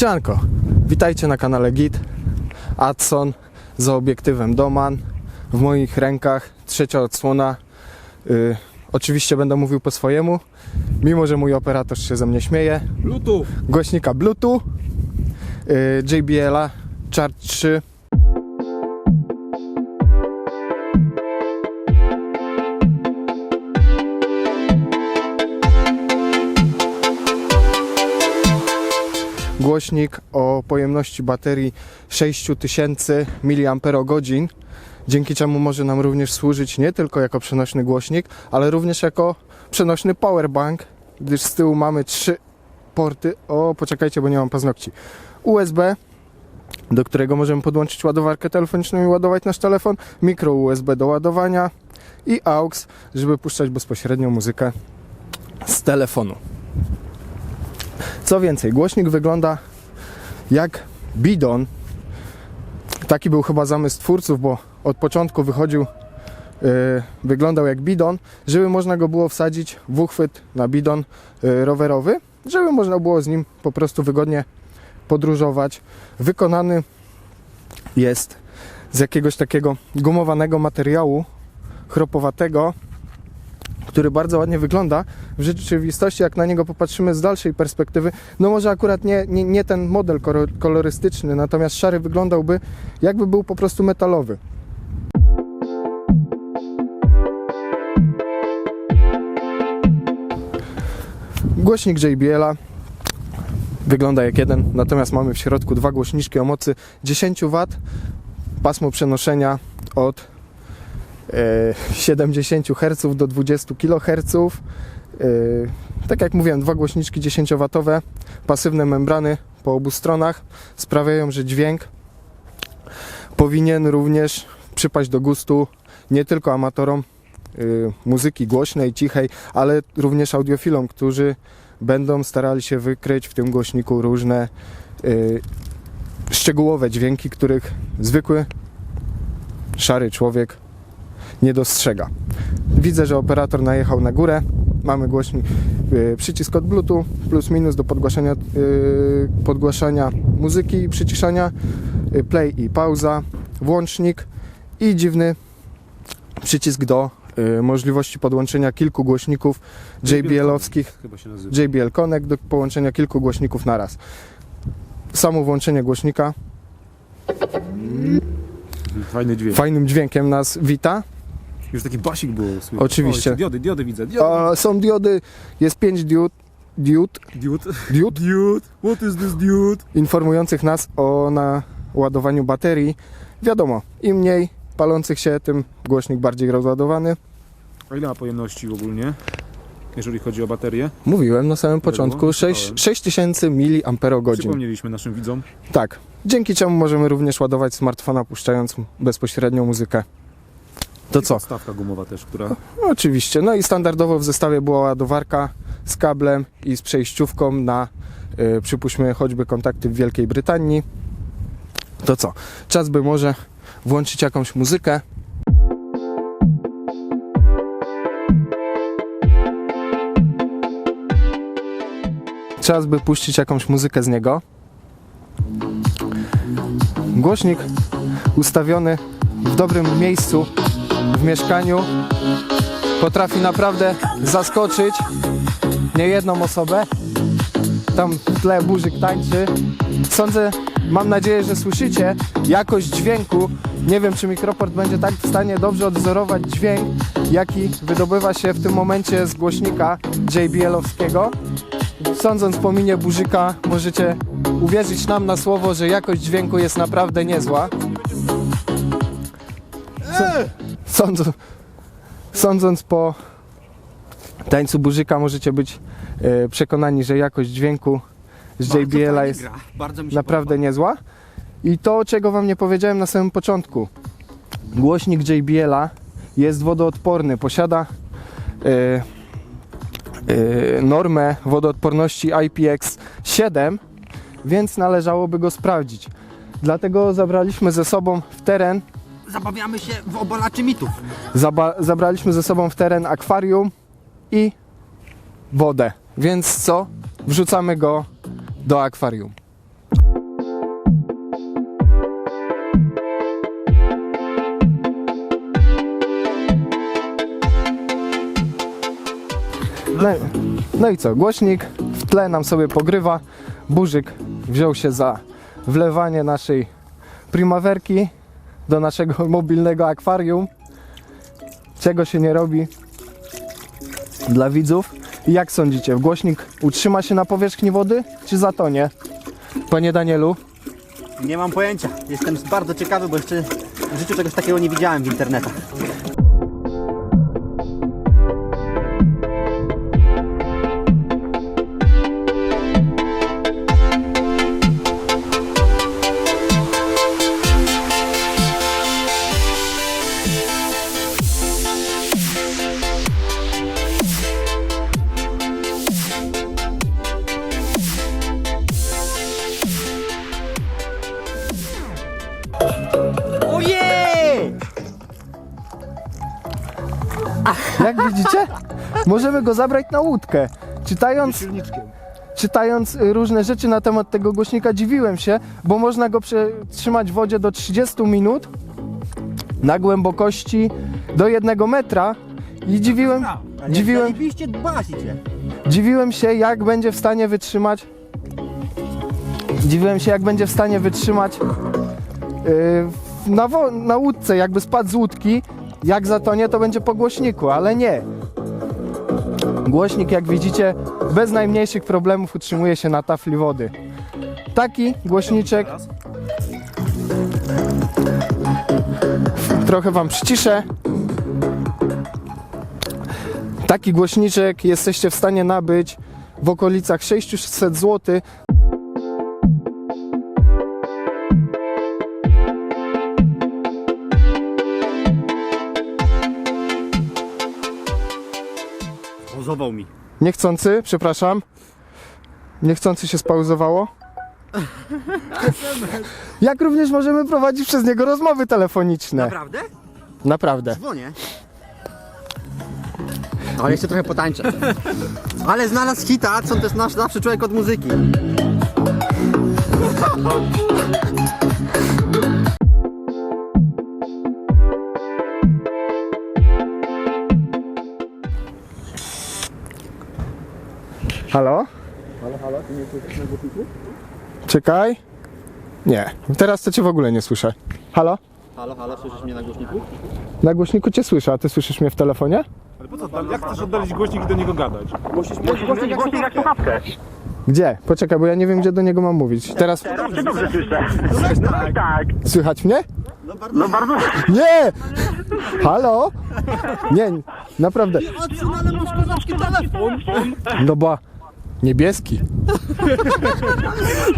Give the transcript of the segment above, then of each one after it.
Siemanko, witajcie na kanale Git. Adson za obiektywem Doman. W moich rękach trzecia odsłona. Y, oczywiście będę mówił po swojemu, mimo że mój operator się ze mnie śmieje. Bluetooth. Głośnika Bluetooth, y, JBL-a Chart 3. Głośnik o pojemności baterii 6000 mAh, dzięki czemu może nam również służyć nie tylko jako przenośny głośnik, ale również jako przenośny powerbank, gdyż z tyłu mamy trzy porty. O, poczekajcie, bo nie mam paznokci. USB, do którego możemy podłączyć ładowarkę telefoniczną i ładować nasz telefon, mikro USB do ładowania i AUX, żeby puszczać bezpośrednio muzykę z telefonu. Co więcej, głośnik wygląda jak bidon. Taki był chyba zamysł twórców, bo od początku wychodził, yy, wyglądał jak bidon, żeby można go było wsadzić w uchwyt na bidon yy, rowerowy, żeby można było z nim po prostu wygodnie podróżować. Wykonany jest z jakiegoś takiego gumowanego materiału chropowatego, który bardzo ładnie wygląda. W rzeczywistości, jak na niego popatrzymy z dalszej perspektywy, no może akurat nie, nie, nie ten model kolorystyczny, natomiast szary wyglądałby jakby był po prostu metalowy. Głośnik JBL-a wygląda jak jeden, natomiast mamy w środku dwa głośniczki o mocy 10 W, pasmo przenoszenia od 70 Hz do 20 kHz. E, tak jak mówiłem, dwa głośniczki 10W, pasywne membrany po obu stronach sprawiają, że dźwięk powinien również przypaść do gustu nie tylko amatorom y, muzyki głośnej, cichej, ale również audiofilom, którzy będą starali się wykryć w tym głośniku różne y, szczegółowe dźwięki, których zwykły szary człowiek nie dostrzega. Widzę, że operator najechał na górę. Mamy głośnik, y, przycisk od Bluetooth, plus minus do podgłaszania, y, podgłaszania muzyki i przyciszania, y, play i pauza, włącznik i dziwny przycisk do możliwości podłączenia kilku głośników JBL-owskich. JBL Connect do połączenia kilku głośników na raz. Samo włączenie głośnika Fajny dźwięk. fajnym dźwiękiem nas wita. Już taki basik było słychać. Oczywiście. O, diody, diody widzę. Diody. A, są diody, jest 5 diod, diod, Diod. diod Dude. What is this dude? informujących nas o naładowaniu baterii. Wiadomo, im mniej palących się, tym głośnik bardziej rozładowany. A ile ma pojemności ogólnie? Jeżeli chodzi o baterię? Mówiłem na samym początku było? 6 Czytałem. 6000 mAh. Przypomnieliśmy naszym widzom. Tak, dzięki czemu możemy również ładować smartfona puszczając bezpośrednio muzykę. To co? Stawka gumowa też, która... Oczywiście. No i standardowo w zestawie była ładowarka z kablem i z przejściówką na, y, przypuśćmy, choćby kontakty w Wielkiej Brytanii. To co? Czas by może włączyć jakąś muzykę. Czas by puścić jakąś muzykę z niego. Głośnik ustawiony w dobrym miejscu w mieszkaniu potrafi naprawdę zaskoczyć niejedną osobę. Tam w tle burzyk tańczy. Sądzę, mam nadzieję, że słyszycie jakość dźwięku. Nie wiem, czy mikroport będzie tak w stanie dobrze odwzorować dźwięk, jaki wydobywa się w tym momencie z głośnika JBL-owskiego. Sądząc po minie burzyka, możecie uwierzyć nam na słowo, że jakość dźwięku jest naprawdę niezła. Sądząc, sądząc po tańcu burzyka możecie być e, przekonani, że jakość dźwięku z JBL-a jest naprawdę niezła. I to, czego Wam nie powiedziałem na samym początku. Głośnik JBL-a jest wodoodporny, posiada e, e, normę wodoodporności IPX7, więc należałoby go sprawdzić. Dlatego zabraliśmy ze sobą w teren podoba zabawiamy się w obalaczy mitów. Zaba zabraliśmy ze sobą w teren akwarium i wodę. Więc co? Wrzucamy go do akwarium. No, no i co? Głośnik w tle nam sobie pogrywa. Burzyk wziął się za wlewanie naszej primawerki do naszego mobilnego akwarium. Czego się nie robi dla widzów. I jak sądzicie, głośnik utrzyma się na powierzchni wody, czy zatonie? Panie Danielu? Nie mam pojęcia. Jestem bardzo ciekawy, bo jeszcze w życiu czegoś takiego nie widziałem w internetach. Jak widzicie, możemy go zabrać na łódkę. Czytając, Silniczkiem. czytając y, różne rzeczy na temat tego głośnika, dziwiłem się, bo można go przetrzymać w wodzie do 30 minut na głębokości do 1 metra i dziwiłem, dziwiłem, Zajebiście dbasicie. dziwiłem się, jak będzie w stanie wytrzymać. Dziwiłem się, jak będzie w stanie wytrzymać yy, na, wo- na łódce, jakby spadł z łódki. Jak zatonie, to będzie po głośniku, ale nie. Głośnik, jak widzicie, bez najmniejszych problemów utrzymuje się na tafli wody. Taki głośniczek. Trochę Wam przyciszę. Taki głośniczek jesteście w stanie nabyć w okolicach 600 zł. Pozował mi. Niechcący, przepraszam. Niechcący się spauzowało. Jak również możemy prowadzić przez niego rozmowy telefoniczne. Naprawdę? Naprawdę. Dzwonię. Ale jeszcze trochę potańczę. Ale znalazł hita, co to jest nasz zawsze człowiek od muzyki. Halo? Halo, halo, ty nie słyszysz na głośniku? Czekaj. Nie, teraz to cię w ogóle nie słyszę. Halo? Halo, halo, słyszysz mnie na głośniku? Na głośniku cię słyszę, a ty słyszysz mnie w telefonie? Ale po co tam? Jak chcesz oddalić głośnik i do niego gadać? Gdzie? Poczekaj, bo ja nie wiem, gdzie do niego mam mówić. Teraz Dobrze, dobrze słyszę. Tak, tak. słychać mnie? No bardzo. Nie! Halo? Nie, naprawdę. Odsun, ale masz kozacki telefon. No ba. Niebieski.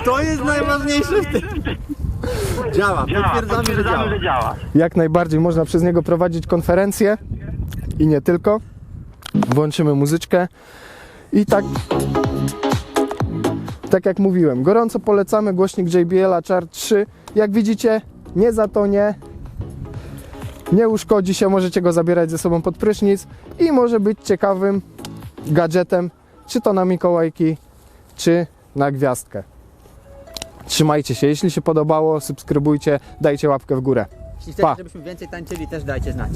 To jest najważniejsze w tym. Działa, potwierdzamy, że działa. że działa. Jak najbardziej można przez niego prowadzić konferencje i nie tylko. Włączymy muzyczkę i tak. Tak jak mówiłem, gorąco polecamy głośnik JBL Chart 3. Jak widzicie, nie zatonie, nie uszkodzi się, możecie go zabierać ze sobą pod prysznic i może być ciekawym gadżetem, czy to na Mikołajki, czy na gwiazdkę. Trzymajcie się, jeśli się podobało, subskrybujcie, dajcie łapkę w górę. Jeśli Pa. chcecie, żebyśmy więcej tańczyli, też dajcie znać.